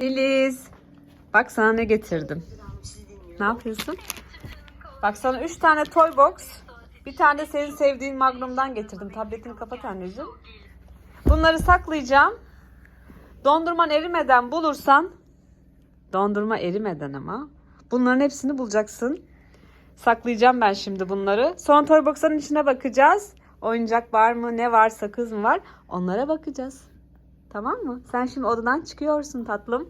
Eliz. Bak sana ne getirdim. Ne yapıyorsun? Bak sana 3 tane toy box. Bir tane de senin sevdiğin Magnum'dan getirdim. Tabletini kapat anneciğim. Bunları saklayacağım. Dondurman erimeden bulursan dondurma erimeden ama bunların hepsini bulacaksın. Saklayacağım ben şimdi bunları. Sonra toy box'ların içine bakacağız. Oyuncak var mı, ne var, sakız mı var? Onlara bakacağız. Tamam mı? Sen şimdi odadan çıkıyorsun tatlım.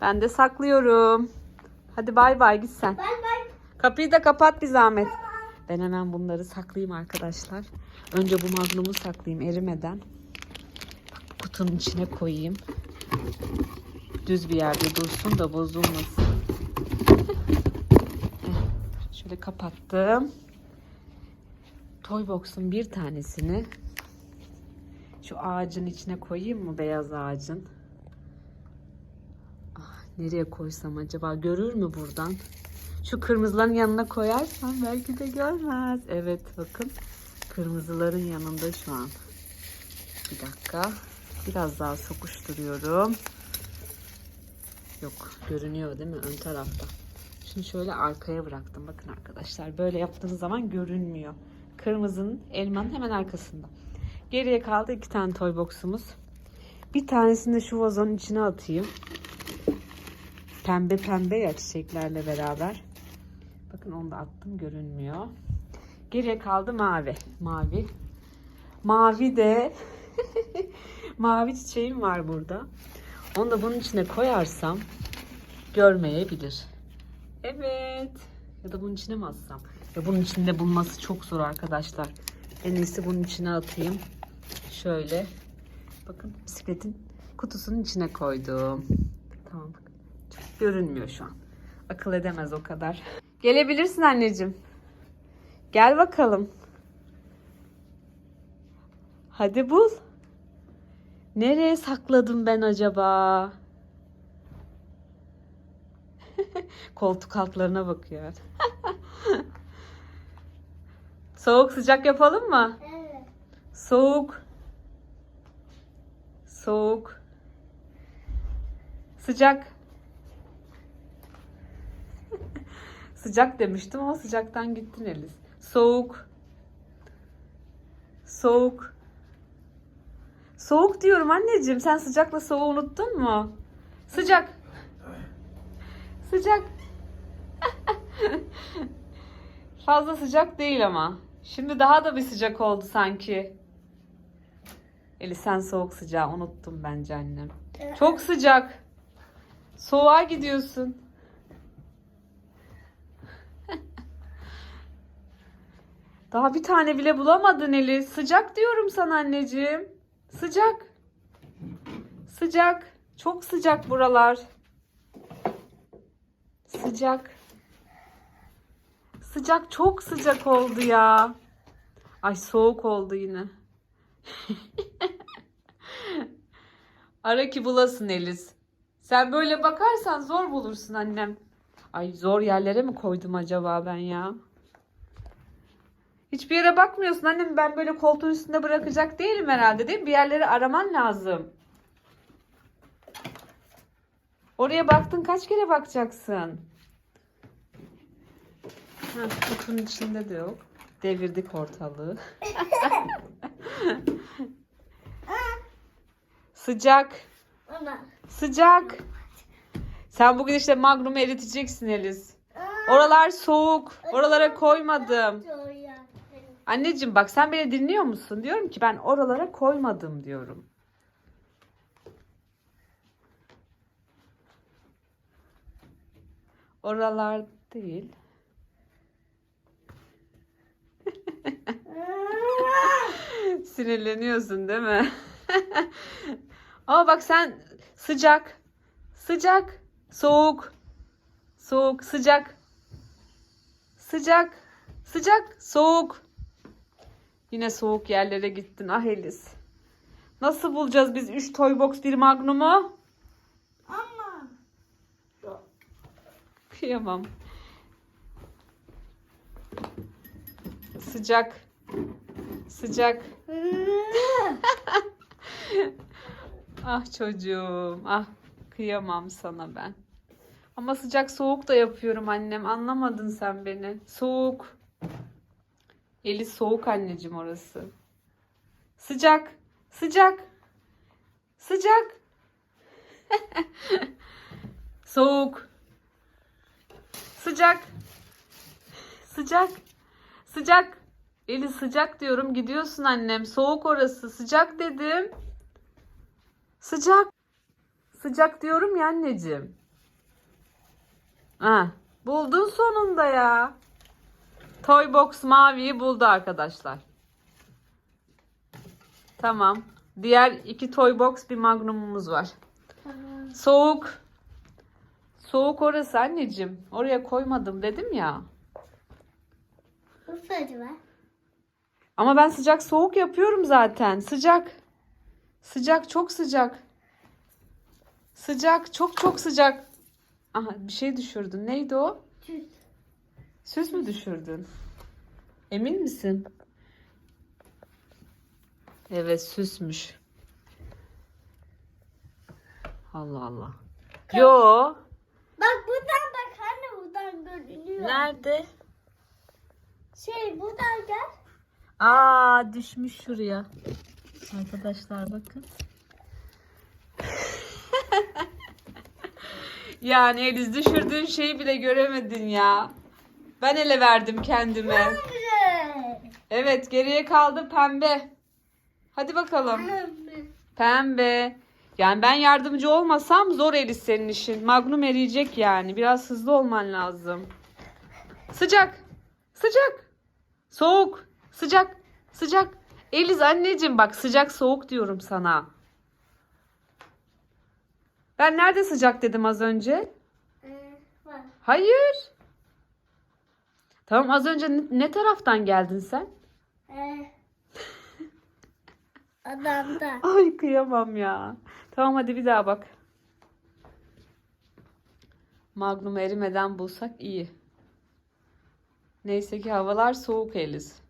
Ben de saklıyorum. Hadi bay bay git sen. Bay bay. Kapıyı da kapat bir zahmet. Ben hemen bunları saklayayım arkadaşlar. Önce bu magnumu saklayayım erimeden. Bak, bu kutunun içine koyayım. Düz bir yerde dursun da bozulmasın. Şöyle kapattım. Toy box'un bir tanesini şu ağacın içine koyayım mı beyaz ağacın? Ah, nereye koysam acaba görür mü buradan? Şu kırmızıların yanına koyarsam belki de görmez. Evet bakın kırmızıların yanında şu an. Bir dakika. Biraz daha sokuşturuyorum. Yok görünüyor değil mi ön tarafta. Şimdi şöyle arkaya bıraktım. Bakın arkadaşlar böyle yaptığınız zaman görünmüyor. Kırmızının elmanın hemen arkasında. Geriye kaldı iki tane toy box'umuz. Bir tanesini de şu vazonun içine atayım. Pembe pembe ya çiçeklerle beraber. Bakın onu da attım görünmüyor. Geriye kaldı mavi. Mavi. Mavi de mavi çiçeğim var burada. Onu da bunun içine koyarsam görmeyebilir. Evet. Ya da bunun içine mi atsam? Ya bunun içinde bulması çok zor arkadaşlar. En iyisi bunun içine atayım. Şöyle. Bakın bisikletin kutusunun içine koydum. Tamam. Çok görünmüyor şu an. Akıl edemez o kadar. Gelebilirsin anneciğim. Gel bakalım. Hadi bul. Nereye sakladım ben acaba? Koltuk altlarına bakıyor. Soğuk sıcak yapalım mı? Evet. Soğuk. Soğuk. Sıcak. Sıcak demiştim ama sıcaktan gittin Eliz. Soğuk. Soğuk. Soğuk diyorum anneciğim. Sen sıcakla soğuğu unuttun mu? Sıcak. Sıcak. Fazla sıcak değil ama. Şimdi daha da bir sıcak oldu sanki. Eli sen soğuk sıcağı unuttun bence annem. Çok sıcak. Soğuğa gidiyorsun. Daha bir tane bile bulamadın Eli. Sıcak diyorum sana anneciğim. Sıcak. Sıcak. Çok sıcak buralar. Sıcak. Sıcak çok sıcak oldu ya. Ay soğuk oldu yine. Ara ki bulasın Eliz. Sen böyle bakarsan zor bulursun annem. Ay zor yerlere mi koydum acaba ben ya? Hiçbir yere bakmıyorsun annem. Ben böyle koltuğun üstünde bırakacak değilim herhalde değil mi? Bir yerleri araman lazım. Oraya baktın kaç kere bakacaksın? Ha, kutunun içinde de yok. Devirdik ortalığı. Sıcak. Ama. Sıcak. Sen bugün işte magnumu eriteceksin Eliz. Oralar soğuk. Oralara koymadım. Anneciğim bak sen beni dinliyor musun? Diyorum ki ben oralara koymadım diyorum. Oralar değil. Sinirleniyorsun değil mi? Ama bak sen sıcak, sıcak, soğuk, soğuk, sıcak, sıcak, sıcak, soğuk. Yine soğuk yerlere gittin ah Elis. Nasıl bulacağız biz 3 toy box bir magnumu? Ama. Kıyamam. Sıcak. Sıcak. Ah çocuğum. Ah Kıyamam sana ben. Ama sıcak soğuk da yapıyorum annem. Anlamadın sen beni. Soğuk. Eli soğuk anneciğim orası. Sıcak. Sıcak. Sıcak. soğuk. Sıcak. Sıcak. Sıcak. Eli sıcak diyorum. Gidiyorsun annem. Soğuk orası. Sıcak dedim. Sıcak. Sıcak diyorum ya anneciğim. Ha, buldun sonunda ya. Toy Box maviyi buldu arkadaşlar. Tamam. Diğer iki Toy Box bir Magnum'umuz var. Tamam. Soğuk. Soğuk orası anneciğim. Oraya koymadım dedim ya. Sarı var. Ama ben sıcak soğuk yapıyorum zaten. Sıcak. Sıcak çok sıcak. Sıcak çok çok sıcak. Aha bir şey düşürdün. Neydi o? Süt. Süs mü düşürdün? Emin misin? Evet süsmüş. Allah Allah. Yo. Bak buradan bak anne buradan görünüyor. Nerede? Şey buradan gel. Aa düşmüş şuraya. Arkadaşlar bakın. yani Eliz düşürdüğün şeyi bile göremedin ya. Ben ele verdim kendime. Evet geriye kaldı pembe. Hadi bakalım. Pembe. Yani ben yardımcı olmasam zor Eliz senin işin. Magnum eriyecek yani. Biraz hızlı olman lazım. Sıcak. Sıcak. Soğuk. Sıcak. Sıcak. Eliz anneciğim bak sıcak soğuk diyorum sana. Ben nerede sıcak dedim az önce? Ee, var. Hayır. Tamam az önce ne, taraftan geldin sen? Ee, adamda. Ay kıyamam ya. Tamam hadi bir daha bak. Magnum erimeden bulsak iyi. Neyse ki havalar soğuk Eliz.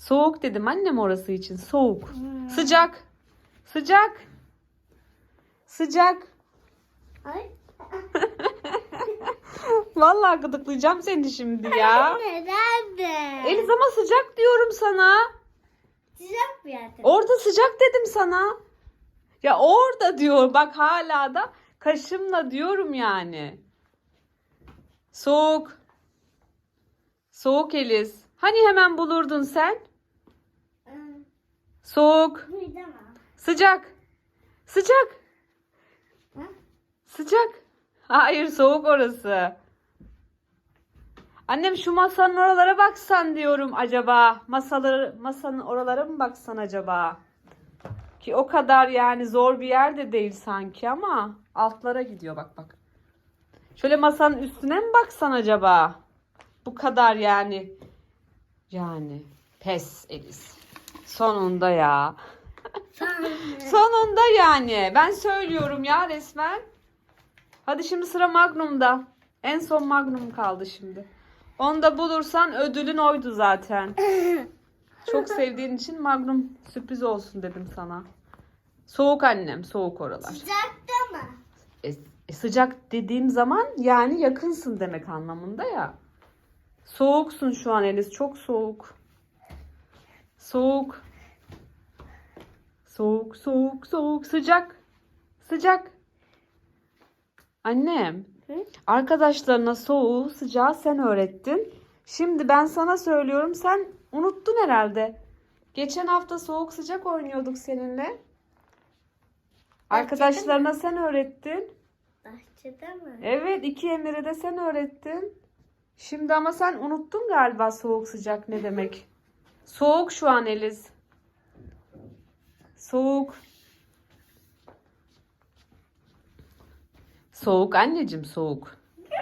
Soğuk dedim annem orası için. Soğuk. Sıcak. Sıcak. Sıcak. Ay. Vallahi gıdıklayacağım seni şimdi ya. Anne nerede? Eliz ama sıcak diyorum sana. Sıcak bir yerde. Orada sıcak dedim sana. Ya orada diyor. Bak hala da kaşımla diyorum yani. Soğuk. Soğuk Eliz. Hani hemen bulurdun sen? Soğuk. Sıcak. Sıcak. Ha? Sıcak. Hayır soğuk orası. Annem şu masanın oralara baksan diyorum acaba. Masaları, masanın oralara mı baksan acaba? Ki o kadar yani zor bir yer de değil sanki ama altlara gidiyor bak bak. Şöyle masanın üstüne mi baksan acaba? Bu kadar yani. Yani pes Eliz. Sonunda ya. Sonunda yani. Ben söylüyorum ya resmen. Hadi şimdi sıra Magnum'da. En son Magnum kaldı şimdi. Onu da bulursan ödülün oydu zaten. Çok sevdiğin için Magnum sürpriz olsun dedim sana. Soğuk annem, soğuk oralar. Sıcakta mı? E, e, sıcak dediğim zaman yani yakınsın demek anlamında ya. Soğuksun şu an Elis, çok soğuk. Soğuk. Soğuk, soğuk, soğuk, sıcak. Sıcak. Annem, Hı? arkadaşlarına soğuğu, sıcağı sen öğrettin. Şimdi ben sana söylüyorum, sen unuttun herhalde. Geçen hafta soğuk sıcak oynuyorduk seninle. Arkadaşlarına sen öğrettin. Bahçede mi? Evet, iki emiri de sen öğrettin. Şimdi ama sen unuttun galiba soğuk sıcak ne demek. Soğuk şu an Eliz. Soğuk. Soğuk anneciğim soğuk.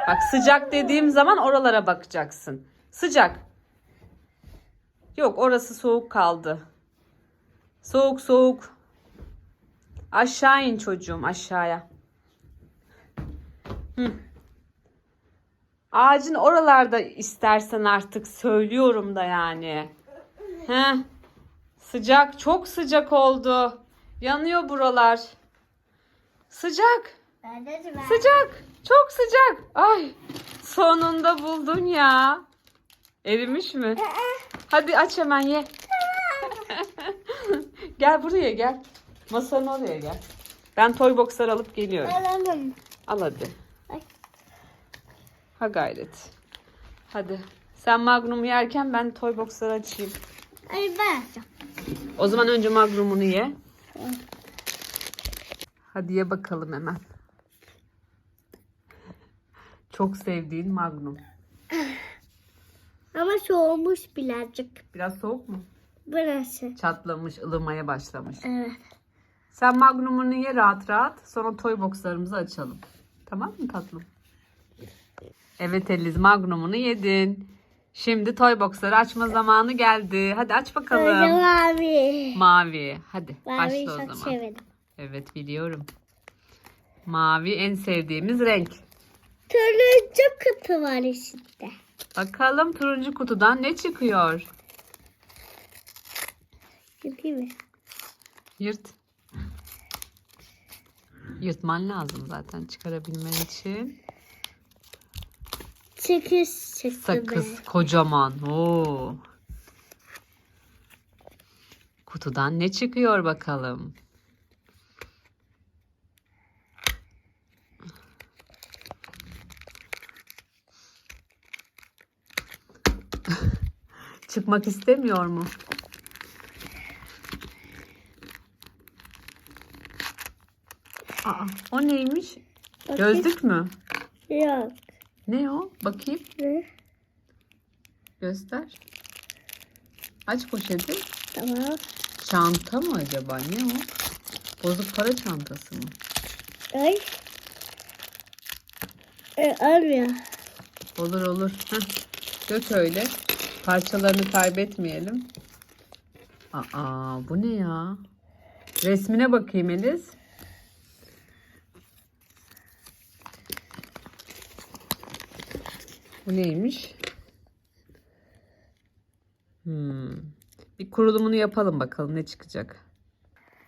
Bak sıcak dediğim zaman oralara bakacaksın. Sıcak. Yok orası soğuk kaldı. Soğuk soğuk. Aşağı in çocuğum aşağıya. Hı. Ağacın oralarda istersen artık söylüyorum da yani. Heh. Sıcak, çok sıcak oldu. Yanıyor buralar. Sıcak. Sıcak. Çok sıcak. Ay. Sonunda buldun ya. Erimiş mi? Hadi aç hemen ye. gel buraya gel. Masanın oraya gel. Ben toy boxlar alıp geliyorum. Alalım. Al hadi. Ay. Ha gayret. Hadi. Sen magnumu yerken ben toy boxları açayım. Ay ben yapacağım. O zaman önce magnumunu ye. Hadi ye bakalım hemen. Çok sevdiğin magnum. Ama soğumuş birazcık. Biraz soğuk mu? Burası. Çatlamış, ılımaya başlamış. Evet. Sen magnumunu ye rahat rahat. Sonra toy boxlarımızı açalım. Tamam mı tatlım? Evet Eliz magnumunu yedin. Şimdi toy boxları açma zamanı geldi. Hadi aç bakalım. mavi. Mavi. Hadi Maviyi başla o çok zaman. severim. Evet biliyorum. Mavi en sevdiğimiz renk. Turuncu kutu var içinde. Bakalım turuncu kutudan ne çıkıyor? Yırt. Yırtman lazım zaten çıkarabilmen için. Sekiz çıktı Sakız kocaman. Oo. Kutudan ne çıkıyor bakalım? Çıkmak istemiyor mu? Aa, o neymiş? be. Gözlük mü? Yok. Ne o? Bakayım. Ne? Göster. Aç poşeti. Tamam. Çanta mı acaba? Ne o? Bozuk para çantası mı? Ay. E, almıyor. Olur olur. Heh. Dök öyle. Parçalarını kaybetmeyelim. Aa bu ne ya? Resmine bakayım Eliz. Bu neymiş? Hmm. Bir kurulumunu yapalım bakalım ne çıkacak.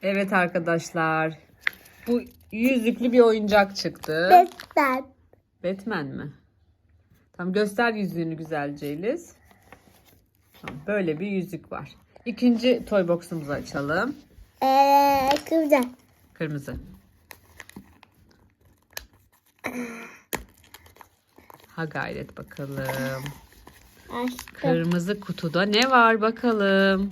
Evet arkadaşlar. Bu yüzüklü bir oyuncak çıktı. Besten. Batman mi? Tamam göster yüzüğünü güzelce Eliz. Tamam, böyle bir yüzük var. İkinci toy box'umuzu açalım. Eee kıvırcık. Kırmızı. Ha gayret bakalım. Açtım. Kırmızı kutuda ne var bakalım.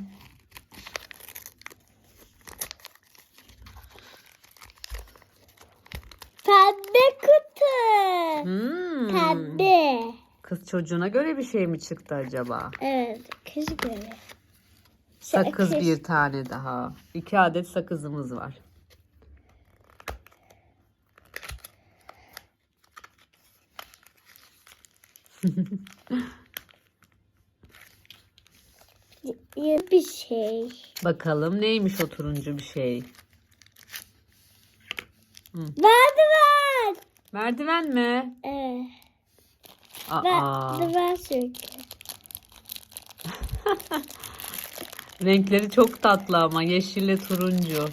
Pembe kutu. Hmm. Pembe. Kız çocuğuna göre bir şey mi çıktı acaba? Evet. Kız gibi. Sakız Sakız. bir tane daha. İki adet sakızımız var. bir şey. Bakalım neymiş o turuncu bir şey. Merdiven. Merdiven mi? Evet. Aa, Merdiven sürdü. renkleri çok tatlı ama yeşille turuncu.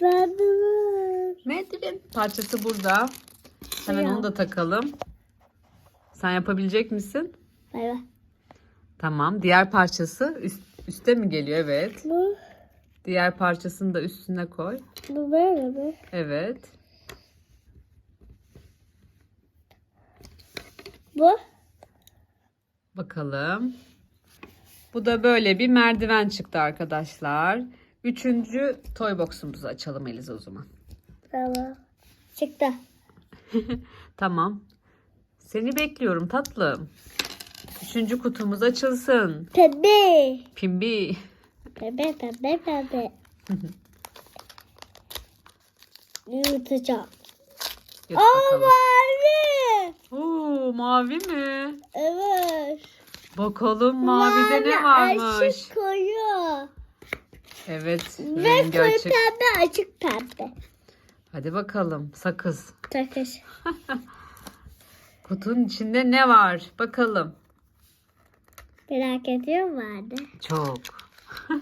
Merdiven. Merdiven parçası burada. Hemen Ya. onu da takalım. Sen yapabilecek misin? Bay. Tamam. Diğer parçası üst, üste mi geliyor? Evet. Bu, Diğer parçasını da üstüne koy. bu böyle mi? Evet. Bu. Bakalım. Bu da böyle bir merdiven çıktı arkadaşlar. Üçüncü toy box'umuzu açalım Eliz o zaman. Tamam. Çıktı. Tamam. Seni bekliyorum tatlım. Üçüncü kutumuz açılsın. Pembe. Pimbi. Pembe pembe pembe. Yutacağım. Yut Aa mavi. Oo, mavi mi? Evet. Bakalım mavide ne varmış? Açık koyu. Evet. Ve koyu açık. pembe açık pembe. Hadi bakalım. Sakız. Takış. Kutunun içinde ne var? Bakalım. Merak ediyor mu anne? Çok.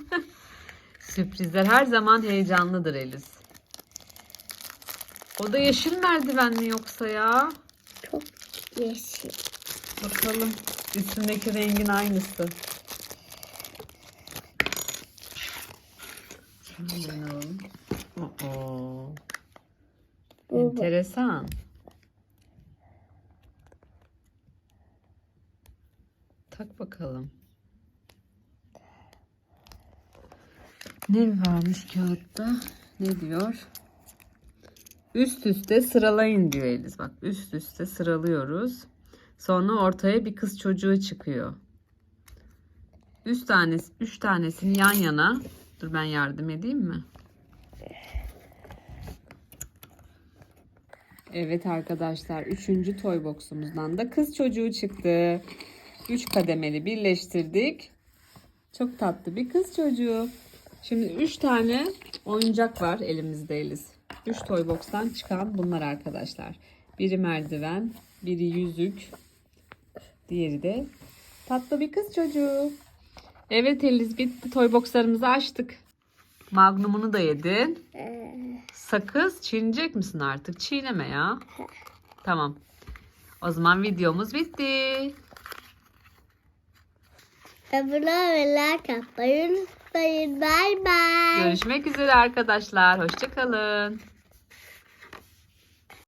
Sürprizler her zaman heyecanlıdır Eliz. O da yeşil merdiven mi yoksa ya? Çok yeşil. Bakalım. Üstündeki rengin aynısı. Hemen alalım. Oo. Bu- Enteresan. Tak bakalım. Ne varmış kağıtta? Ne diyor? Üst üste sıralayın diyor Eliz. Bak üst üste sıralıyoruz. Sonra ortaya bir kız çocuğu çıkıyor. Üç tanesi, üç tanesini yan yana. Dur ben yardım edeyim mi? Evet arkadaşlar. Üçüncü toy box'umuzdan da kız çocuğu çıktı. Üç kademeli birleştirdik. Çok tatlı bir kız çocuğu. Şimdi üç tane oyuncak var elimizde Eliz. Üç toy box'tan çıkan bunlar arkadaşlar. Biri merdiven, biri yüzük, diğeri de tatlı bir kız çocuğu. Evet Eliz bitti. Toy box'larımızı açtık. Magnumunu da yedin. Sakız çiğneyecek misin artık? Çiğneme ya. Tamam. O zaman videomuz bitti. abone ve like atmayı unutmayın. Bye bye. Görüşmek üzere arkadaşlar. Hoşçakalın.